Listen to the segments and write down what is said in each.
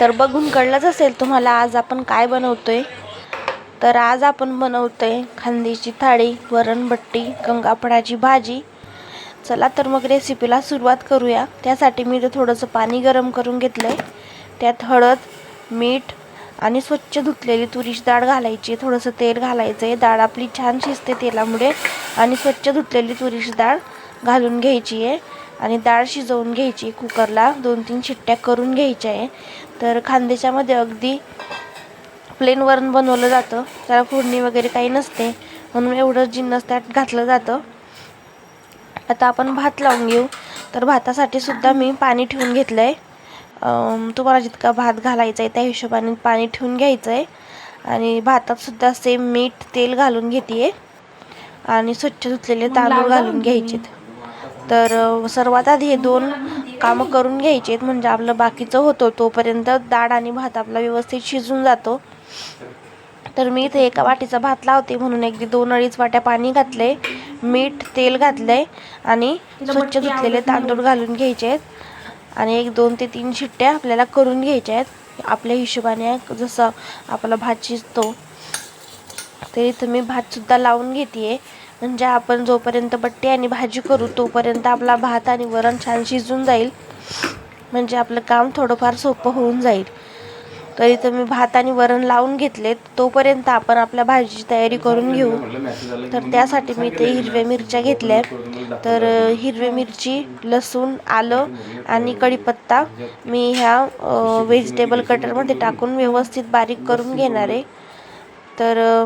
तर बघून कळलंच असेल तुम्हाला आज आपण काय बनवतोय. तर आज आपण बनवतोय खांदीची थाळी वरणबट्टी गंगाफळाची भाजी. चला तर मग रेसिपीला सुरुवात करूया. त्यासाठी मी ते थोडंसं पाणी गरम करून घेतलं आहे त्यात हळद मीठ आणि स्वच्छ धुतलेली तुरीची डाळ घालायची. थोडंसं तेल घालायचं आहे डाळ आपली छान शिजते तेलामुळे. आणि स्वच्छ धुतलेली तुरीची डाळ घालून घ्यायची आहे आणि डाळ शिजवून घ्यायची कुकरला दोन तीन शिट्ट्या करून घ्यायच्या आहे. तर खांद्याच्यामध्ये अगदी प्लेन वरण बनवलं जातं. त्याला फोडणी वगैरे काही नसते. म्हणून एवढं जिन्नस त्यात घातलं जातं. आता आपण भात लावून घेऊ. तर भातासाठी सुद्धा मी पाणी ठेवून घेतलं आहे तुम्हाला जितका भात घालायचा आहे त्या हिशोबाने पाणी ठेवून घ्यायचं आहे. आणि भातात सुद्धा सेम मीठ तेल घालून घेते आहे आणि स्वच्छ धुतलेले तांदूळ घालून घ्यायचेत. तर सर्वात आधी हे दोन कामं करून घ्यायचे आहेत. म्हणजे आपलं बाकीचं होतं तोपर्यंत डाळ आणि भात आपला व्यवस्थित शिजून जातो. तर मी इथे एका वाटीचा भात लावते. म्हणून अगदी दोन अडीच वाट्या पाणी घातले मीठ तेल घातलंय. आणि स्वच्छ धुतलेले तांदूळ घालून घ्यायचे आहेत. आणि एक दोन ते तीन शिट्ट्या आपल्याला करून घ्यायच्या आहेत. आपल्या हिशोबाने जसं आपला भात शिजतो तर इथं मी भातसुद्धा लावून घेते म्हणजे आपण जोपर्यंत बट्टी आणि भाजी करू तोपर्यंत आपला भात आणि वरण छान शिजून जाईल. म्हणजे आपलं काम थोडंफार सोपं होऊन जाईल. तरी तर मी भात आणि वरण लावून घेतले तोपर्यंत आपण आपल्या भाजीची तयारी करून घेऊ. तर त्यासाठी मी ते हिरव्या मिरच्या घेतल्या तर हिरवी मिरची लसूण आलं आणि कढीपत्ता मी ह्या व्हेजिटेबल कटरमध्ये टाकून व्यवस्थित बारीक करून घेणार आहे. तर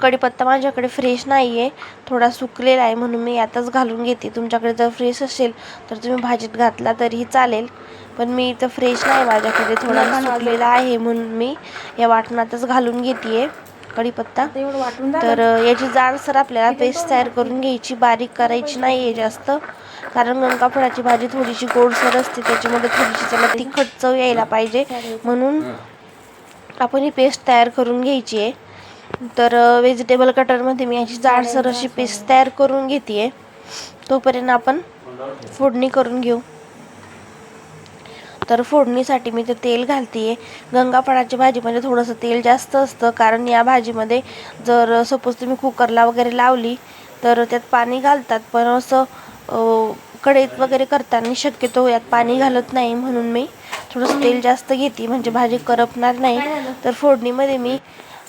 कढीपत्ता माझ्याकडे फ्रेश नाही आहे थोडा सुकलेला आहे म्हणून मी यातच घालून घेते. तुमच्याकडे जर फ्रेश असेल तर तुम्ही भाजीत घातला तरीही चालेल. पण मी इथं फ्रेश नाही माझ्याकडे. थोडा सुकलेला आहे म्हणून मी या वाटणातच घालून घेते कढीपत्ता. एवढं वाटून तर याची जाडसर आपल्याला पेस्ट तयार करून घ्यायची बारीक करायची नाही आहे जास्त. कारण गंगाफळाची भाजी थोडीशी गोडसर असते. त्याच्यामध्ये थोडीशी त्याला तिखट चव यायला पाहिजे. म्हणून आपण ही पेस्ट तयार करून घ्यायची आहे तर व्हेजिटेबल कटरमध्ये मी याची जाडसर अशी पेस्ट तयार करून घेते तोपर्यंत आपण फोडणी करून घेऊ. तर फोडणीसाठी मी ते तेल घालते गंगाफळाच्या भाजीमध्ये थोडंसं तेल जास्त असतं कारण या भाजीमध्ये जर सपोज तुम्ही कुकरला वगैरे लावली तर त्यात पाणी घालतात. पण असं कढईत वगैरे करताना शक्यतो यात पाणी घालत नाही म्हणून मी थोडंसं तेल जास्त घेते म्हणजे भाजी करपणार नाही. तर फोडणीमध्ये मी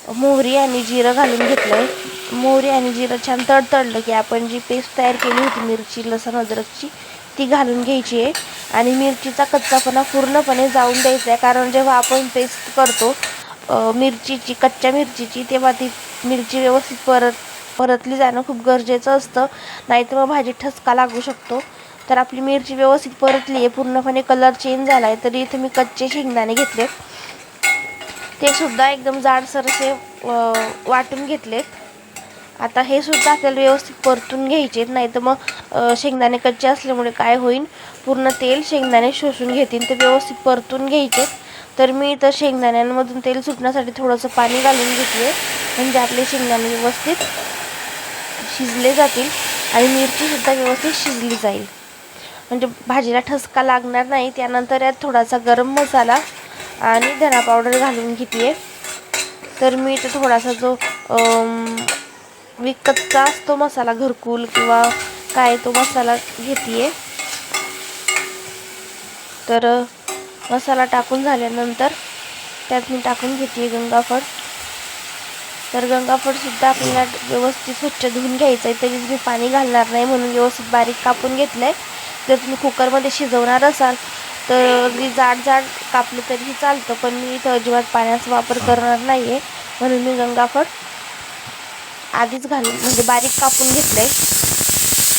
मोहरी आणि जिरं घालून घेतलं आहे मोहरी आणि जिरं छान तडतडलं की आपण जी पेस्ट तयार केली होती मिरची लसण अद्रकची ती घालून घ्यायची आहे. आणि मिरचीचा कच्चापणा पूर्णपणे जाऊन द्यायचा आहे. कारण जेव्हा आपण पेस्ट करतो मिरचीची कच्च्या मिरचीची तेव्हा ती मिरची व्यवस्थित परत परतली जाणं खूप गरजेचं असतं. नाहीतर मग भाजी ठसका लागू शकतो. तर आपली मिरची व्यवस्थित परतली आहे. पूर्णपणे कलर चेंज झाला आहे तरी इथे मी कच्चे शेंगदाणे घेतले. ते सुद्धा एकदम जाडसर असे वाटून घेतलेत. आता हे सुद्धा आपल्याला व्यवस्थित परतून घ्यायचे नाही तर मग शेंगदाणे कच्चे असल्यामुळे काय होईल पूर्ण तेल शेंगदाणे शोषून घेतील ते व्यवस्थित परतून घ्यायचे तर मी इथं शेंगदाण्यांमधून तेल सुटण्यासाठी थोडंसं पाणी घालून घेतले म्हणजे आपले शेंगदाणे व्यवस्थित शिजले जातील आणि मिरचीसुद्धा व्यवस्थित शिजली जाईल. म्हणजे भाजीला ठसका लागणार नाही त्यानंतर यात थोडासा गरम मसाला आणि धना पावडर घालून घेते तर मी इथं थोडासा जो विकतचा असतो मसाला घरकुल किंवा काय तो मसाला घेते तर मसाला टाकून झाल्यानंतर त्यात मी टाकून घेते गंगाफळ. तर गंगाफळसुद्धा आपल्याला व्यवस्थित स्वच्छ धुवून घ्यायचं आहे तरीच मी पाणी घालणार नाही म्हणून व्यवस्थित बारीक कापून घेतलं आहे जर तुम्ही कुकरमध्ये शिजवणार असाल तर अगदी जाड जाड कापलं तरीही चालतं पण मी इथं अजिबात पाण्याचा वापर करणार नाही आहे म्हणून मी गंगाफळ आधीच घालून म्हणजे बारीक कापून घेतलं आहे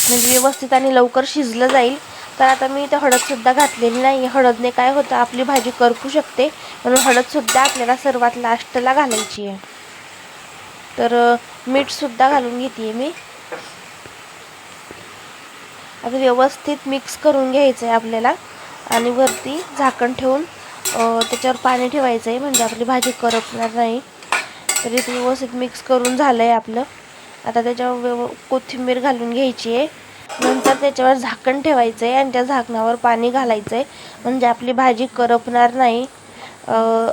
म्हणजे व्यवस्थित आणि लवकर शिजलं जाईल. तर आता मी इथं हळदसुद्धा घातलेली नाही हळदने काय होतं आपली भाजी करपू शकते. म्हणून हळदसुद्धा आपल्याला सर्वात लास्टला घालायची आहे. तर मीठसुद्धा घालून घेते मी. आता व्यवस्थित मिक्स करून घ्यायचं आहे आपल्याला. आणि वरती झाकण ठेवून त्याच्यावर पाणी ठेवायचं आहे म्हणजे आपली भाजी करपणार नाही. तरी ते व्यवस्थित मिक्स करून झालं आहे आपलं. आता त्याच्यावर व्यव कोथिंबीर घालून घ्यायची आहे नंतर त्याच्यावर झाकण ठेवायचं आहे आणि त्या झाकणावर पाणी घालायचं आहे म्हणजे आपली भाजी करपणार नाही.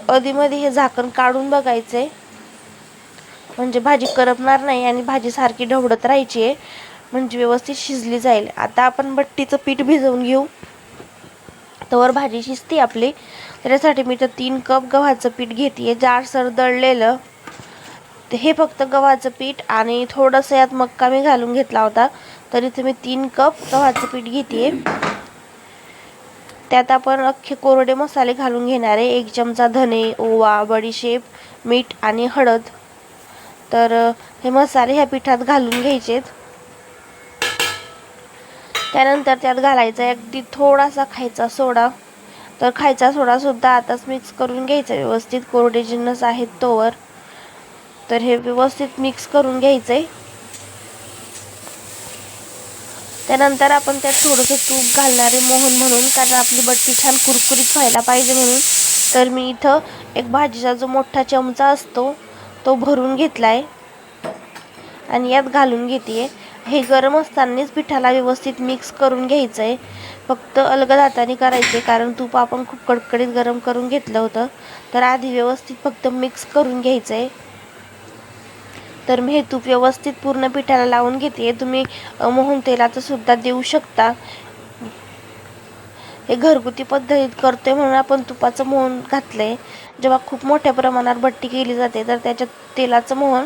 अधीमध्ये हे झाकण काढून बघायचं आहे म्हणजे भाजी करपणार नाही आणि भाजी सारखी ढवळत राहायची आहे म्हणजे व्यवस्थित शिजली जाईल. आता आपण बट्टीचं पीठ भिजवून घेऊ. तवर भाजी शिजते आपली. त्याच्यासाठी मी तर तीन कप गव्हाचं पीठ घेते जाडसर दळलेलं. हे फक्त गव्हाचं पीठ आणि थोडंसं यात मक्का मी घालून घेतला होता. तर इथे मी तीन कप गव्हाचं पीठ घेते त्यात आपण अख्खे कोरडे मसाले घालून घेणार आहे. एक चमचा धने ओवा बडीशेप मीठ आणि हळद. तर हे मसाले ह्या पिठात घालून घ्यायचेत. त्यानंतर त्यात घालायचा अगदी थोडासा खायचा सोडा. तर खायचा सोडासुद्धा आताच मिक्स करून घ्यायचा. व्यवस्थित कोरडे जिन्नस आहेत तोवर. तर हे व्यवस्थित मिक्स करून घ्यायचं आहे त्यानंतर आपण त्यात थोडंसं तूप घालणार आहे मोहन म्हणून कारण आपली बट्टी छान कुरकुरीत व्हायला पाहिजे म्हणून. तर मी इथं एक भाजीचा जो मोठा चमचा असतो तो भरून घेतला आहे आणि यात घालून घेते आहे हे गरम असतानाच पिठाला व्यवस्थित मिक्स करून घ्यायचं आहे फक्त अलगद हाताने करायचे कारण तूप आपण खूप कडकडीत गरम करून घेतलं होतं. तर आधी व्यवस्थित फक्त मिक्स करून घ्यायचं आहे तर मी हे तूप व्यवस्थित पूर्ण पिठाला लावून घेते. तुम्ही मोहन तेलाचं सुद्धा देऊ शकता. हे घरगुती पद्धतीत करतोय म्हणून आपण तुपाचं मोहन घातलंय. जेव्हा खूप मोठ्या प्रमाणात भट्टी केली जाते तर त्याच्यात तेलाचं मोहन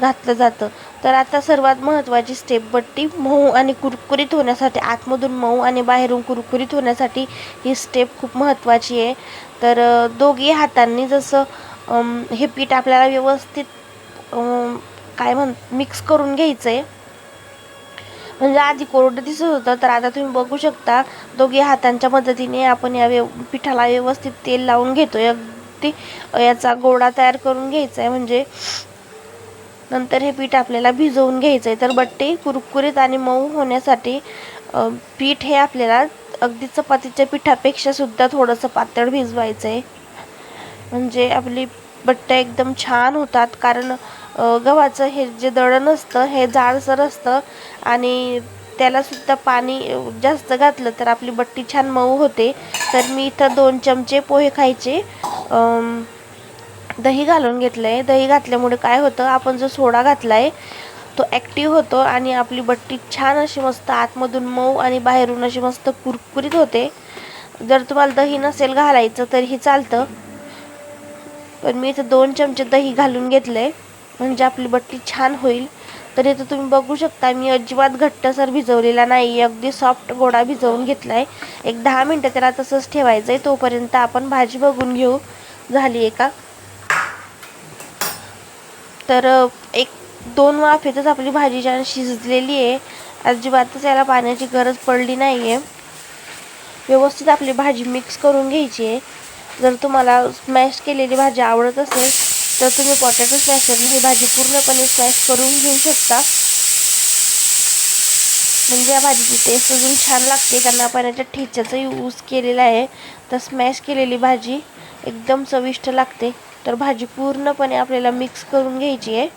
घातलं जातं. तर आता सर्वात महत्त्वाची स्टेप बट्टी मऊ आणि कुरकुरीत होण्यासाठी आतमधून मऊ आणि बाहेरून कुरकुरीत होण्यासाठी ही स्टेप खूप महत्त्वाची आहे. तर दोघी हातांनी जसं हे पीठ आपल्याला व्यवस्थित काय म्हण मिक्स करून घ्यायचं आहे म्हणजे आधी कोरडं दिसत होतं तर आता तुम्ही बघू शकता दोघी हातांच्या मदतीने आपण या व्यव पिठाला व्यवस्थित तेल लावून घेतो अगदी याचा गोळा तयार करून घ्यायचा आहे म्हणजे नंतर हे पीठ आपल्याला भिजवून घ्यायचं आहे तर बट्टे कुरकुरीत आणि मऊ होण्यासाठी पीठ हे आपल्याला अगदी चपातीच्या पिठापेक्षा सुद्धा थोडंसं पातळ भिजवायचं आहे म्हणजे आपली बट्ट्या एकदम छान होतात. कारण गव्हाचं हे जे दळण असतं हे जाडसर असतं आणि त्यालासुद्धा पाणी जास्त घातलं तर आपली बट्टी छान मऊ होते. तर मी इथं दोन चमचे पोहे खायचे. दही घालून घेतलं आहे दही घातल्यामुळे काय होतं आपण जो सोडा घातला आहे तो ॲक्टिव्ह होतो आणि आपली बट्टी छान अशी मस्त आतमधून मऊ आणि बाहेरून अशी मस्त कुरकुरीत होते. जर तुम्हाला दही नसेल घालायचं तरीही चालतं. पण मी इथं दोन चमचे दही घालून घेतलं आहे म्हणजे आपली बट्टी छान होईल. तर इथं तुम्ही बघू शकता मी अजिबात घट्टसर भिजवलेला नाही अगदी सॉफ्ट गोडा भिजवून घेतला आहे एक दहा मिनटं त्याला तसंच ठेवायचं आहे तोपर्यंत आपण भाजी बघून घेऊ. झाली आहे का तर एक दोन वाफेतच आपली भाजी छान शिजलेली आहे. अजिबातच याला पाण्याची गरज पडली नाही आहे व्यवस्थित आपली भाजी मिक्स करून घ्यायची आहे. जर तुम्हाला स्मॅश केलेली भाजी आवडत असेल तर तुम्ही पोटॅटो स्मॅशरने ही भाजी पूर्णपणे स्मॅश करून घेऊ शकता. म्हणजे या भाजीची टेस्ट अजून छान लागते कारण आपण याच्या ठेच्याचा यूज केलेला आहे. तर स्मॅश केलेली भाजी एकदम चविष्ट लागते. तर भाजी पूर्णपणे आपल्याला मिक्स करून घ्यायची आहे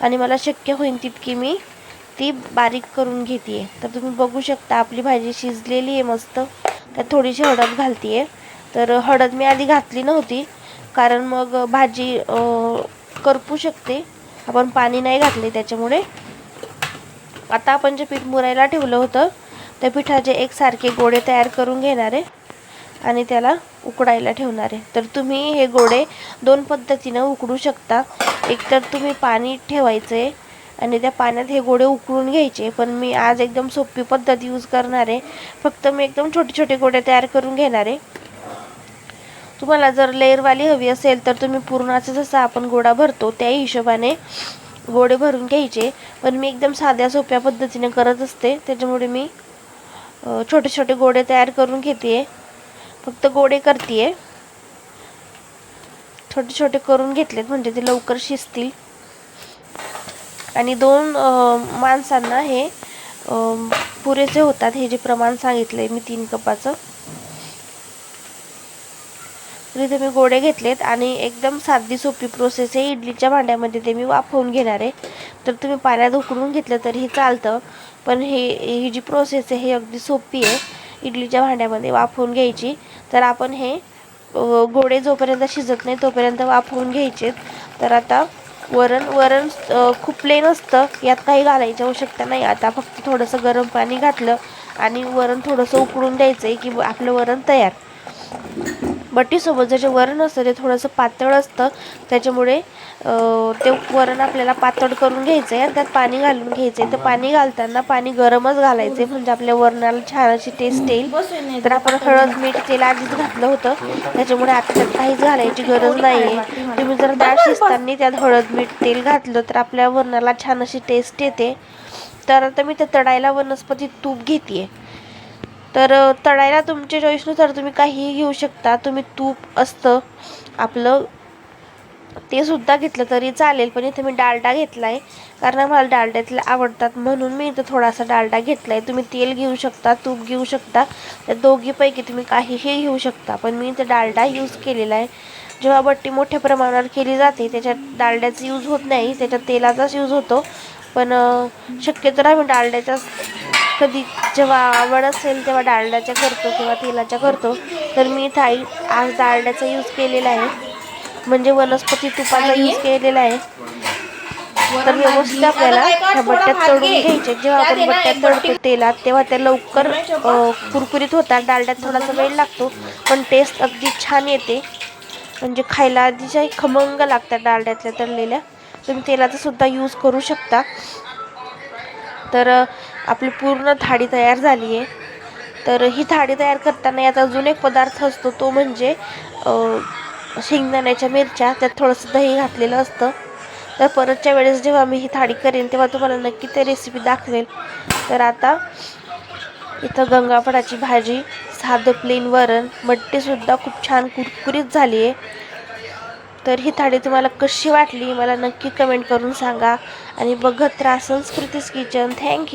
आणि मला शक्य होईल तितकी मी ती बारीक करून घेते आहे तर तुम्ही बघू शकता आपली भाजी शिजलेली आहे मस्त. त्यात थोडीशी हळद घालते आहे तर हळद मी आधी घातली नव्हती कारण मग भाजी करपू शकते. आपण पाणी नाही घातले त्याच्यामुळे. आता आपण जे पीठ मुरायला ठेवलं होतं त्या पिठाचे एकसारखे गोळे तयार करून घेणार आहे. आणि त्याला उकडायला ठेवणार आहे. तर तुम्ही हे गोडे दोन पद्धतीनं उकडू शकता. एक तर तुम्ही पाणी ठेवायचं आहे आणि त्या पाण्यात हे गोडे उकळून घ्यायचे. पण मी आज एकदम सोपी पद्धत यूज करणार आहे. फक्त मी एकदम छोटे छोटे गोडे तयार करून घेणार आहे. तुम्हाला जर लेअरवाली हवी असेल तर तुम्ही पूर्णाचं जसं आपण गोडा भरतो त्या हिशोबाने गोडे भरून घ्यायचे. पण मी एकदम साध्या सोप्या पद्धतीने करत असते. त्याच्यामुळे मी छोटे छोटे गोडे तयार करून घेते फक्त गोडे करते छोटे छोटे करून घेतलेत म्हणजे ते लवकर शिजतील. आणि दोन माणसांना हे पुरेसे होतात हे जे प्रमाण सांगितलं आहे मी तीन कपाचं. इथे मी गोडे घेतलेत आणि एकदम साधी सोपी प्रोसेस आहे. इडलीच्या भांड्यामध्ये ते मी वाफवून घेणार आहे. तर तुम्ही पाण्यात उकडून घेतलं तरीही चालतं पण हे ही जी प्रोसेस आहे ही अगदी सोपी आहे. इडलीच्या भांड्यामध्ये वाफवून घ्यायची. तर आपण हे गोडे जोपर्यंत शिजत नाही तोपर्यंत वाफवून घ्यायचे. तर आता वरण वरण खूप प्लेन असतं. यात काही घालायची आवश्यकता नाही. आता फक्त थोडंसं गरम पाणी घातलं आणि वरण थोडंसं उकळून द्यायचं आहे की आपलं वरण तयार. बट्टीसोबत जे वरण असतं ते थोडंसं पातळ असतं. त्याच्यामुळे ते वरण आपल्याला पातळ करून घ्यायचं आहे आणि त्यात पाणी घालून घ्यायचं आहे तर पाणी घालताना पाणी गरमच घालायचं आहे म्हणजे आपल्या वरणाला छान अशी टेस्ट येईल. तर आपण हळद मीठ तेल आधीच घातलं होतं. त्याच्यामुळे आता त्यात काहीच घालायची गरज नाही आहे तुम्ही जर डाळ शिजताना त्यात हळद मीठ तेल घातलं तर आपल्या वरणाला छान अशी टेस्ट येते. तर आता मी ते तडायला वनस्पती तूप घेते तर तळायला तुमच्या चॉईसनुसार तुम्ही काहीही घेऊ शकता. तुम्ही तूप असतं आपलं ते सुद्धा घेतलं तरी चालेल पण इथे मी डालडा घेतला आहे कारण मला डालड्यातले आवडतात म्हणून मी इथं थोडासा डालडा घेतला आहे तुम्ही तेल घेऊ शकता तूप घेऊ शकता. त्या दोघीपैकी तुम्ही काहीही घेऊ शकता. पण मी इथे डालडा यूज केलेला आहे. जेव्हा बट्टी मोठ्या प्रमाणावर केली जाते त्याच्यात डालड्याचा यूज होत नाही. त्याच्यात तेलाचाच यूज होतो. पण शक्यतो आम्ही डालड्याचाच कधी जेव्हा आवड असेल तेव्हा डालड्याच्या करतो किंवा तेलाच्या करतो. तर मी थाई आज डालड्याचा यूज केलेला आहे. म्हणजे वनस्पती तुपाचा यूज केलेला आहे. तर व्यवस्थित आपल्याला ह्या बट्ट्यात तळून घ्यायचे. जेव्हा आपण बट्ट्यात तळतो तेलात तेव्हा त्या लवकर कुरकुरीत होतात. डालड्यात थोडासा वेळ लागतो पण टेस्ट अगदी छान येते. म्हणजे खायला अतिशय खमंग लागतात डालड्यातल्या तळलेल्या. तुम्ही तेलाचा सुद्धा यूज करू शकता. तर आपली पूर्ण थाळी तयार झाली आहे तर ही थाळी तयार करताना यात अजून एक पदार्थ असतो तो म्हणजे शेंगदाण्याच्या मिरच्या. त्यात थोडंसं दही घातलेलं असतं. तर परतच्या वेळेस जेव्हा मी ही थाळी करेन तेव्हा तुम्हाला नक्की ते रेसिपी दाखवेल. तर आता इथं गंगाफळाची भाजी साधं प्लेन वरण मट्टीसुद्धा खूप छान कुरकुरीत झाली आहे तर ही थाळी तुम्हाला कशी वाटली मला नक्की कमेंट करून सांगा. आणि बघत राहा संस्कृतीस किचन. थँक्यू